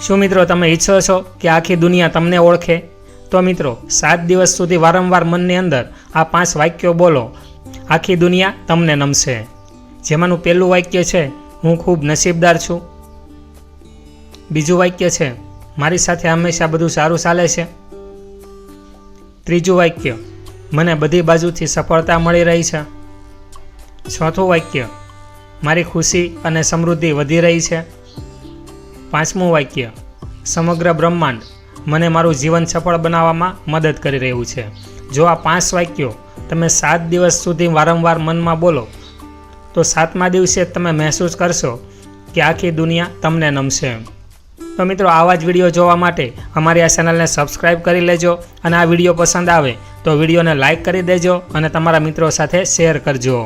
શું મિત્રો તમે ઈચ્છો છો કે આખી દુનિયા તમને ઓળખે? તો મિત્રો, સાત દિવસ સુધી વારંવાર મનની અંદર આ પાંચ વાક્યો બોલો. આખી દુનિયા તમને નમશે. જેમાંનું પહેલું વાક્ય છે, હું ખૂબ નસીબદાર છું. બીજું વાક્ય છે, મારી સાથે હંમેશા બધું સારું ચાલે છે. ત્રીજું વાક્ય, મને બધી બાજુથી સફળતા મળી રહી છે. ચોથું વાક્ય, મારી ખુશી અને સમૃદ્ધિ વધી રહી છે. પાંચમું વાક્ય, સમગ્ર બ્રહ્માંડ મને મારું જીવન સફળ બનાવવામાં મદદ કરી રહ્યું છે. જો આ પાંચ વાક્યો તમે સાત દિવસ સુધી વારંવાર મનમાં બોલો, તો સાતમા દિવસે તમે મહેસૂસ કરશો કે આખી દુનિયા તમને નમશે. તો મિત્રો, આવા જ વીડિયો જોવા માટે અમારી આ ચેનલને સબસ્ક્રાઈબ કરી લેજો અને આ વીડિયો પસંદ આવે તો વિડીયોને લાઇક કરી દેજો અને તમારા મિત્રો સાથે શેર કરજો.